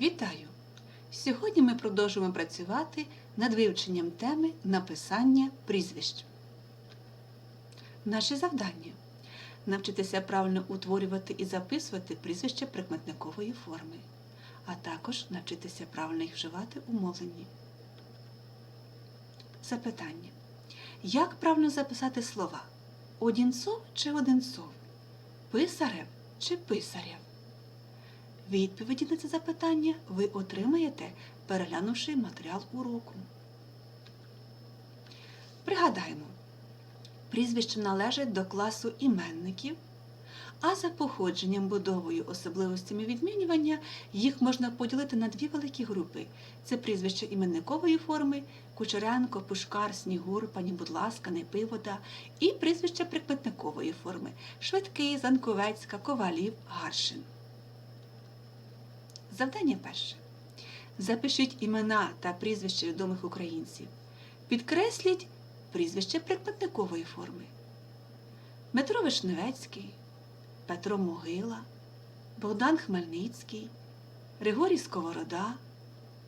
Вітаю! Сьогодні ми продовжуємо працювати над вивченням теми написання прізвищ. Наше завдання навчитися правильно утворювати і записувати прізвища прикметникової форми, а також навчитися правильно їх вживати у мовленні. Запитання. Як правильно записати слова? Одінцов чи Одинцов? Писарев чи писарєв? Відповіді на це запитання ви отримаєте, переглянувши матеріал уроку. Пригадаємо, прізвища належать до класу іменників, а за походженням, будовою, особливостями відмінювання їх можна поділити на дві великі групи. Це прізвища іменникової форми Кучеренко, Пушкар, Снігур, пані Будласка, Непивода і прізвища прикметникової форми Швидкий, Занковецька, Ковалів, Гаршин. Завдання перше. Запишіть імена та прізвища відомих українців. Підкресліть прізвище прикметникової форми. Дмитро Вишневецький, Петро Могила, Богдан Хмельницький, Григорій Сковорода,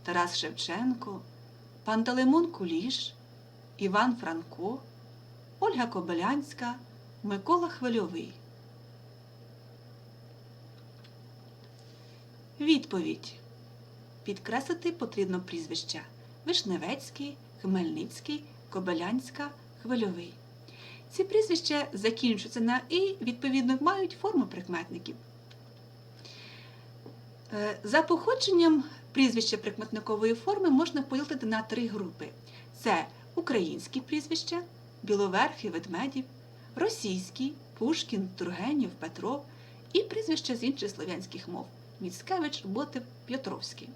Тарас Шевченко, Пантелеймон Куліш, Іван Франко, Ольга Кобилянська, Микола Хвильовий. Відповідь. Підкреслити потрібно прізвища Вишневецький, Хмельницький, Кобилянська, Хвильовий. Ці прізвища закінчуються на і, відповідно, мають форму прикметників. Е, За походженням прізвища прикметникової форми можна поділити на три групи: це українські прізвища, Біловерхий, Ведмедів, російські Пушкін, Тургенєв, Петров і прізвища з інших слов'янських мов. Міцкевич, Ботев, П'ятровський.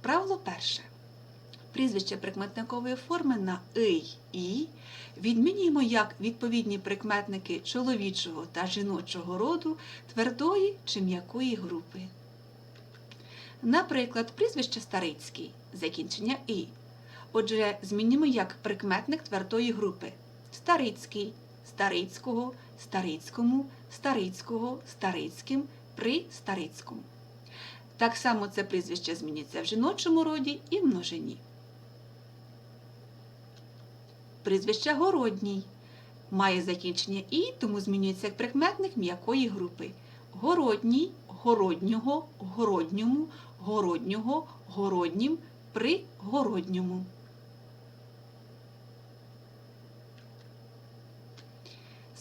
Правило перше. Прізвище прикметникової форми на «ий» і відмінюємо як відповідні прикметники чоловічого та жіночого роду твердої чи м'якої групи. Наприклад, прізвище Старицький закінчення «і». Отже, змінюємо як прикметник твердої групи Старицький, Старицького, Старицькому, Старицького, Старицьким, при Старицькому. Так само це прізвище зміниться в жіночому роді і в множині. Прізвище Городній має закінчення і, тому змінюється як прикметник м'якої групи. Городній, городнього, городньому, городнього, городнім, при городньому.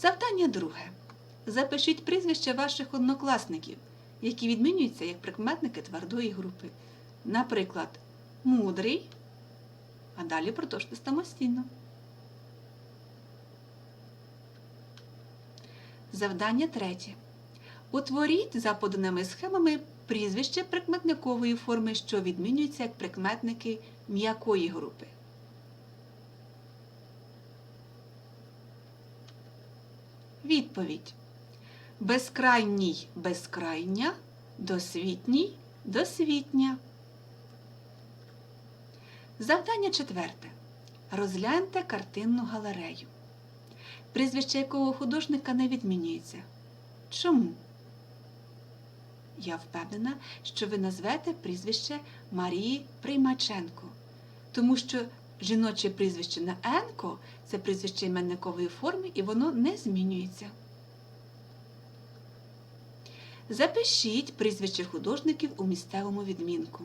Завдання друге. Запишіть прізвища ваших однокласників, які відмінюються як прикметники твердої групи. Наприклад, мудрий, а далі продовжте самостійно. Завдання третє. Утворіть за поданими схемами прізвище прикметникової форми, що відмінюються як прикметники м'якої групи. Відповідь. Безкрайній безкрайня, досвітній досвітня. Завдання четверте. Розгляньте картинну галерею. Прізвище якого художника не відмінюється. Чому? Я впевнена, що ви назвете прізвище Марії Приймаченко, тому що жіноче прізвище на Енко це прізвище іменникової форми і воно не змінюється. Запишіть прізвище художників у місцевому відмінку.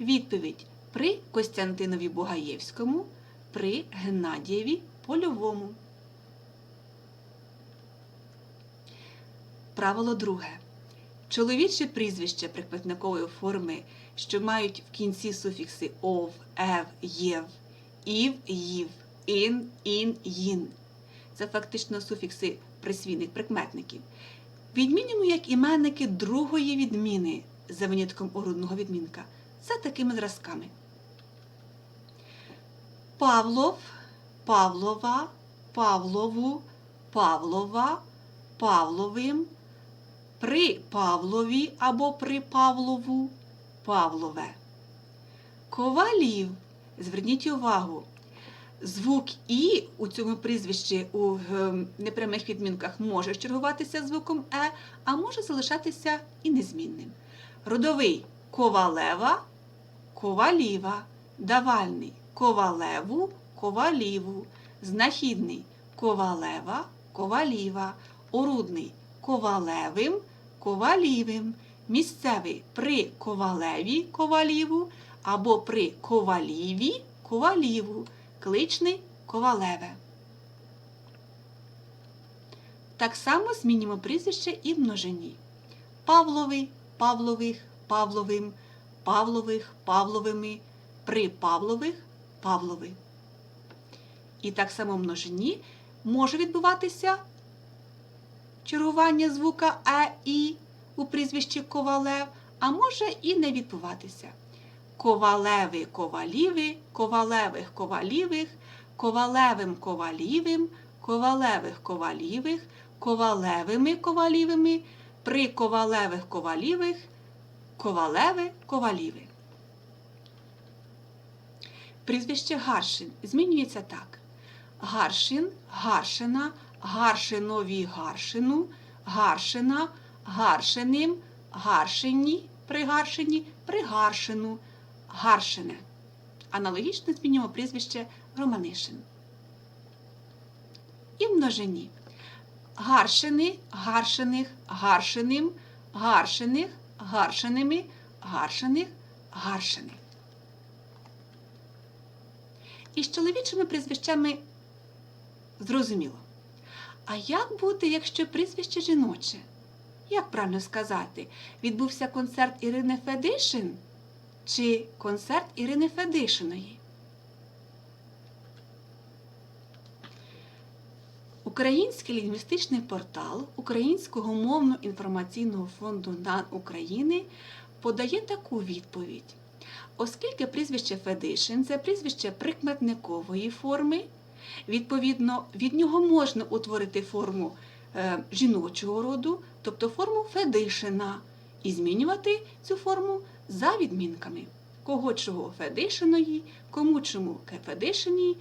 Відповідь при Костянтинові Бугаєвському, при Геннадієві Польовому. Правило друге. Чоловіче прізвище прикметникової форми, що мають в кінці суфікси ов, ев, єв, ів, їв, ін, ін, їн. Це фактично суфікси присвійних прикметників. Відмінюємо як іменники другої відміни за винятком орудного відмінка за такими зразками. Павлов, Павлова, Павлову, Павлова, Павловим, при Павлові або при Павлову, Павлове. Ковалів. Зверніть увагу, звук І у цьому прізвищі у е, непрямих відмінках може чергуватися звуком Е, а може залишатися і незмінним. Родовий ковалева, коваліва, давальний ковалеву, коваліву, знахідний ковалева, коваліва, орудний ковалевим, ковалівим, місцевий при ковалеві, коваліву або при коваліві, коваліву, кличний ковалеве. Так само змінюємо прізвище і в множині. Павловий, Павлових, Павловим, Павлових, Павловими, при Павлових, Павлови. І так само множині може відбуватися чергування звука е і у прізвищі Ковалев, а може і не відбуватися. Ковалеви коваліви, ковалевих ковалівих, ковалевим ковалівим, ковалевих ковалівих, ковалевими ковалівими, при ковалевих ковалівих, ковалеви коваліви. Прізвище Гаршин змінюється так. Гаршин, Гаршина, Гаршинові Гаршину, Гаршина, Гаршиним, Гаршині, при Гаршині, при Гаршину, Гаршине. Аналогічно змінюємо прізвище Романишин. І в множині. Гаршини, гаршиних, гаршиним, гаршиних, гаршиними, гаршиних, гаршини. І з чоловічими прізвищами зрозуміло. А як бути, якщо прізвище жіноче? Як правильно сказати, відбувся концерт Ірини Федишин чи концерт Ірини Федишиної? Український лінгвістичний портал Українського мовно-інформаційного фонду НАН України подає таку відповідь. Оскільки прізвище Федишин це прізвище прикметникової форми, відповідно, від нього можна утворити форму е, жіночого роду, тобто форму Федишина, і змінювати цю форму за відмінками. Кого чого Федишиної, кому чому Федишиній,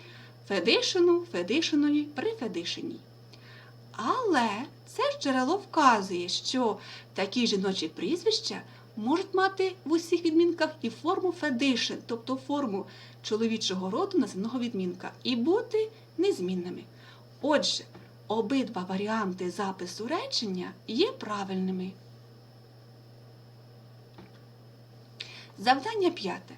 Федишину, Федишиної, прифедишиній. Але це ж джерело вказує, що такі жіночі прізвища можуть мати в усіх відмінках і форму Федишин, тобто форму чоловічого роду називного відмінка, і бути незмінними. Отже, обидва варіанти запису речення є правильними. Завдання п'яте.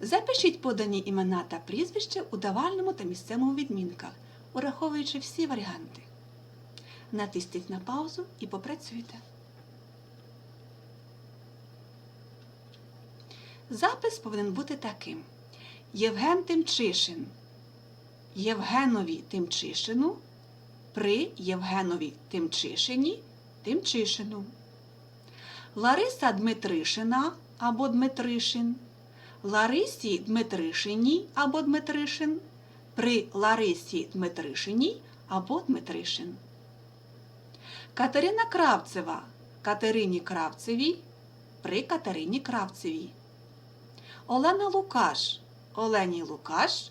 Запишіть подані імена та прізвища у давальному та місцевому відмінках, ураховуючи всі варіанти. Натисніть на паузу і попрацюйте. Запис повинен бути таким: Євген Тимчишин. Євгенові Тимчишину при Євгенові Тимчишині Тимчишину. Лариса Дмитришина або Дмитришин. Ларисі Дмитришиній або Дмитришин. При Ларисі Дмитришиній або Дмитришин. Катерина Кравцева Катерині Кравцевій при Катерині Кравцевій. Олена Лукаш Олені Лукаш.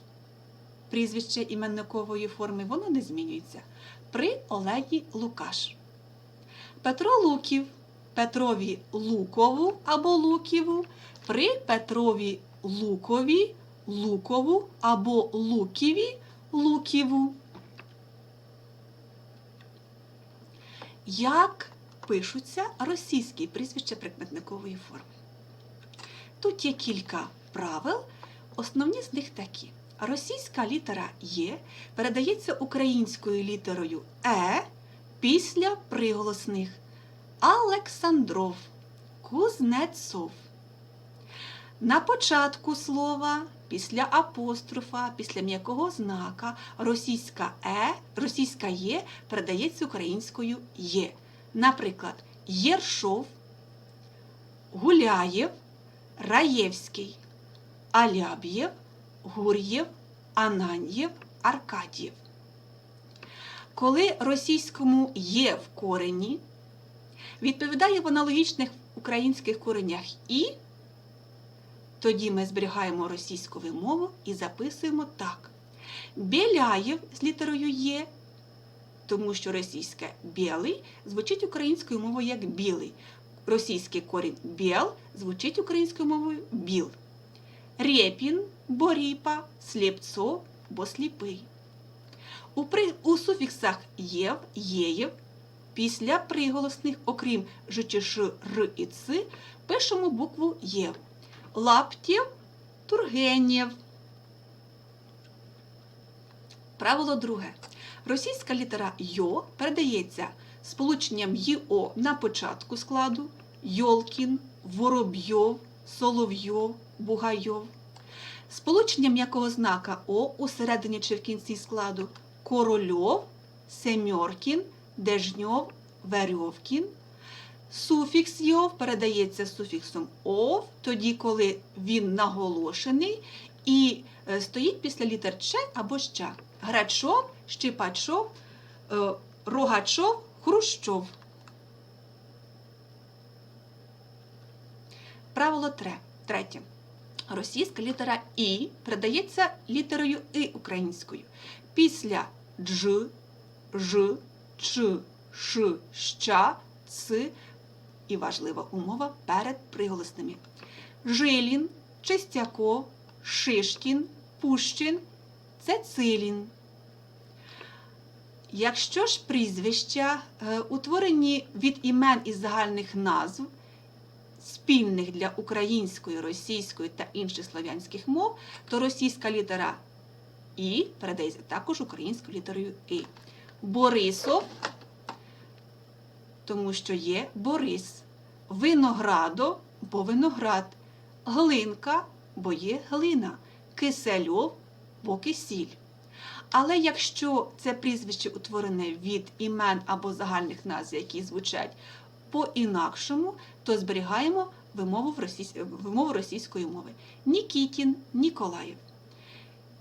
Прізвище іменникової форми воно не змінюється. При Олені Лукаш. Петро Луків Петрові Лукову або Луківу. При Петрові Лукові Лукову або Луківі Луківу. Як пишуться російські прізвища прикметникової форми? Тут є кілька правил. Основні з них такі. Російська літера Є передається українською літерою Е після приголосних Александров, Кузнецов. На початку слова, після апострофа, після м'якого знака російська Е, російська Є передається українською Є. Наприклад, Єршов, Гуляєв, Раєвський, Аляб'єв, Гур'єв, Ананьєв, Аркадієв. Коли російському є в корені, відповідає в аналогічних українських коренях і, тоді ми зберігаємо російську вимову і записуємо так. Біляєв з літерою Є, тому що російське білий звучить українською мовою як білий. Російський корінь біл звучить українською мовою біл. Рєпін, боріпа, сліпцов, бо сліпий. У, при... у суфіксах єв, єєв після приголосних, окрім ЖЧШ, Р і Ц, пишемо букву Єв. Лаптєв, Тургенєв. Правило друге. Російська літера Йо передається сполученням ЙО на початку складу Йолкін, Воробйов, Соловйов, Бугайов. Сполученням якого знака О у середині чи в кінці складу Корольов, Семьоркін, Дежньов, Верьовкін. Суфікс йов передається суфіксом ов, тоді, коли він наголошений і е, стоїть після літер Ч або ща. Грачов, Щипачов, е, Рогачов, Хрущов. Правило тре- третє. Російська літера І передається літерою И українською. Після дж, ж, ч, ш, ща, ц і важлива умова перед приголосними. Жилін, Чистяков, Шишкін, Пущин Цецилін. Якщо ж прізвища е, утворені від імен із загальних назв, спільних для української, російської та інших слов'янських мов, то російська літера І передається також українською літерою І. Борисов, тому що є Борис. Виноградо, бо виноград. Глинка, бо є глина. Кисельов, бо кисіль. Але якщо це прізвище утворене від імен або загальних назв, які звучать по-інакшому, то зберігаємо вимову, в російсь... вимову російської мови. Нікітін, Ніколаєв.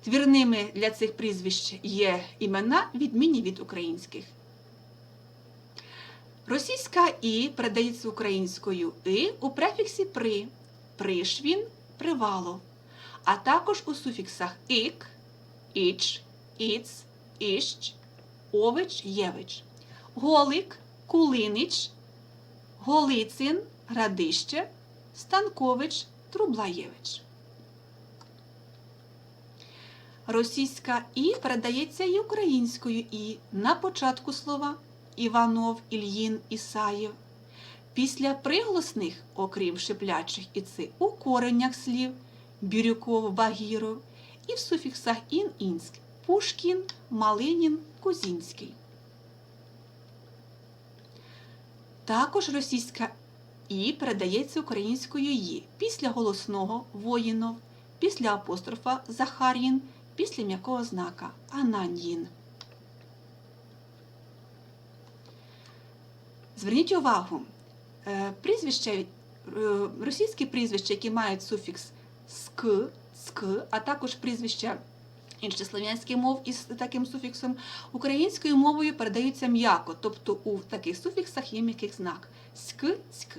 Твірними для цих прізвищ є імена, відмінні від українських. Російська І передається українською І у префіксі при, пришвін, привалов, а також у суфіксах ік, іч, іц, іщ, ович, євич, голик, кулинич, голицин, градище, станкович, трублаєвич. Російська І передається і українською І на початку слова Іванов, Ільїн, Ісаєв. Після приголосних, окрім шиплячих і ци, у коренях слів Бірюков, Багіров і в суфіксах ін інськ Пушкін, Малинін, Кузінський. Також російська І передається українською «ї» після голосного воїнов, після апострофа Захар'їн, після м'якого знака Ананьїн. Зверніть увагу, е, прізвища, е, російські прізвища, які мають суфікс ск, ск, а також прізвища інших слов'янських мов із таким суфіксом, українською мовою передаються м'яко, тобто у таких суфіксах є м'який знак ськ, ськ.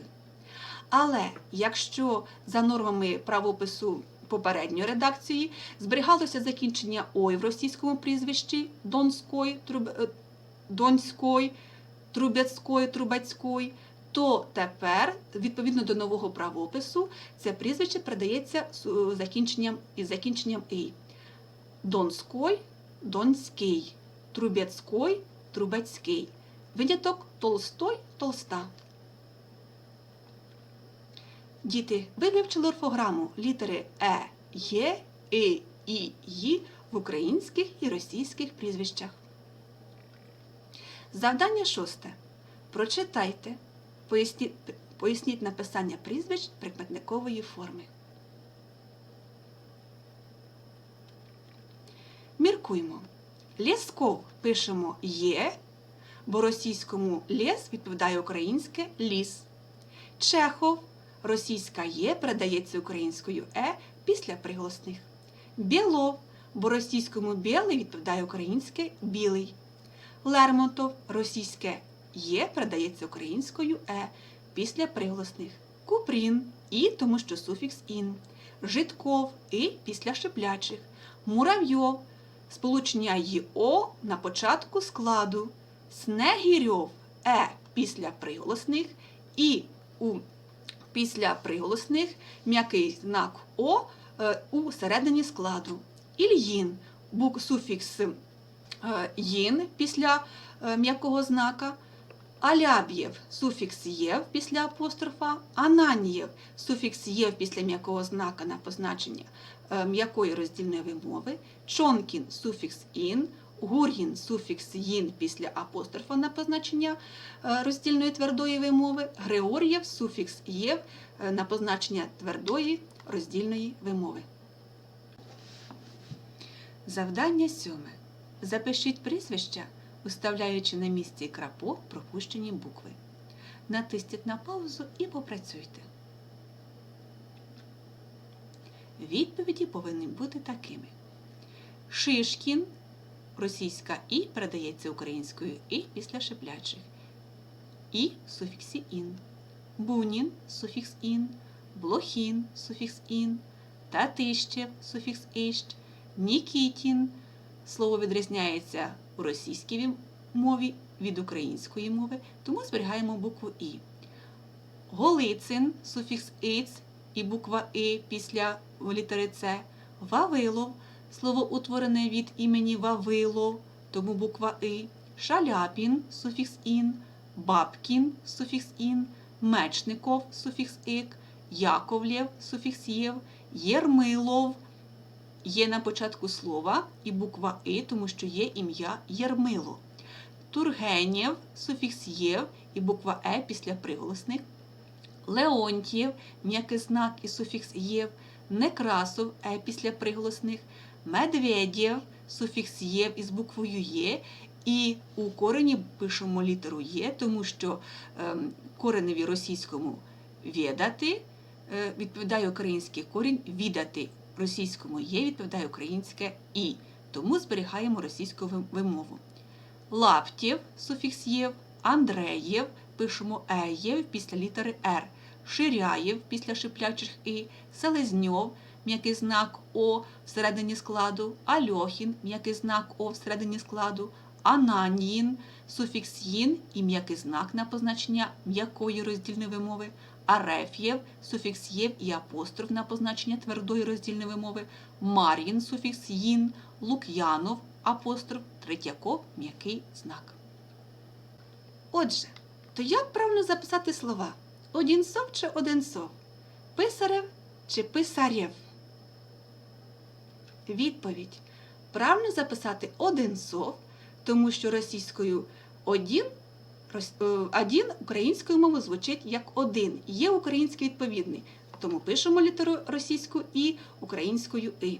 Але якщо за нормами правопису попередньої редакції зберігалося закінчення ой в російському прізвищі Донської, Труб... е, Донської, Трубецької, Трубецької, то тепер, відповідно до нового правопису, це прізвище передається закінченням із закінченням «ий». Донський, Донський, Трубецький, Трубецький. Виняток Толстой, Толста. Діти, ви вивчили орфограму літери Е, Є, И, І, Ї в українських і російських прізвищах. Завдання шосте. Прочитайте, поясніть, поясніть написання прізвищ прикметникової форми. Міркуймо. Лєсков пишемо є, бо російському лєс відповідає українське ліс. Чехов російська є передається українською е після приголосних. Білов, бо російському білий відповідає українське білий. Лермонтов російське є передається українською е після приголосних. Купрін і тому що суфікс ін. Житков і після шиплячих. Муравйов сполучення ЙО на початку складу. Снегірьов Е після приголосних і у після приголосних м'який знак О е, у середині складу. Ільїн бук суфікс е, їн після е, м'якого знака. Аляб'єв суфікс єв після апострофа, Ананієв суфікс єв після м'якого знака на позначення е, м'якої роздільної вимови, Чонкін суфікс ін, Гур'їн суфікс їн після апострофа на позначення е, роздільної твердої вимови, Григор'єв суфікс єв е, на позначення твердої роздільної вимови. Завдання сьоме. Запишіть прізвища, уставляючи на місці крапок пропущені букви. Натисніть на паузу і попрацюйте. Відповіді повинні бути такими. Шишкін російська і передається українською і після шиплячих. І суфіксі ін. Бунін суфікс ін, Блохін суфікс ін, Татищев суфікс іщ, Нікітін. Слово відрізняється у російській мові від української мови, тому зберігаємо букву І. Голицин суфікс иц і буква И після літери С. Вавилов слово утворене від імені Вавило, тому буква И. Шаляпін суфікс ін, Бабкін суфікс ін, Мечников суфікс ик, Яковлєв суфікс єв, Єрмилов є на початку слова і буква И, тому що є ім'я Єрмило. Тургенєв суфікс єв і буква Е після приголосних. Леонтьєв м'який знак і суфікс єв, Некрасов е після приголосних, Медведєв суфікс єв із буквою Є. І у корені пишемо літеру Є, тому що ем, кореневі російському відати е, відповідає український корінь відати. Російському є відповідає українське І. Тому зберігаємо російську вимову. Лаптєв суфікс єв, Андреєв пишемо Еєв після літери Р, Ширяєв після шиплячих І, Селезньов м'який знак О всередині складу, Альохін м'який знак О всередині складу, Ананін суфікс їн і м'який знак на позначення м'якої роздільної вимови, Арефєв суфікс єв і апостроф на позначення твердої роздільної вимови, Мар'їн суфікс їн, Лук'янов апостроф, Третьяков м'який знак. Отже, то як правильно записати слова? Один сов чи один сов? Писарев чи писарєв? Відповідь. Правильно записати один сов, тому що російською один, е, один українською мовою звучить як один. Є український відповідний. Тому пишемо літеру російську і українською і.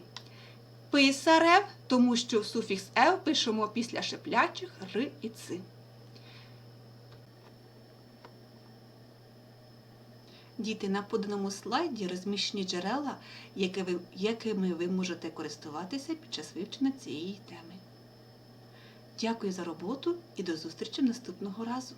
Писарев, тому що суфікс ев пишемо після шиплячих р і ци. Діти, на поданому слайді розміщені джерела, якими ви можете користуватися під час вивчення цієї теми. Дякую за роботу і до зустрічі наступного разу!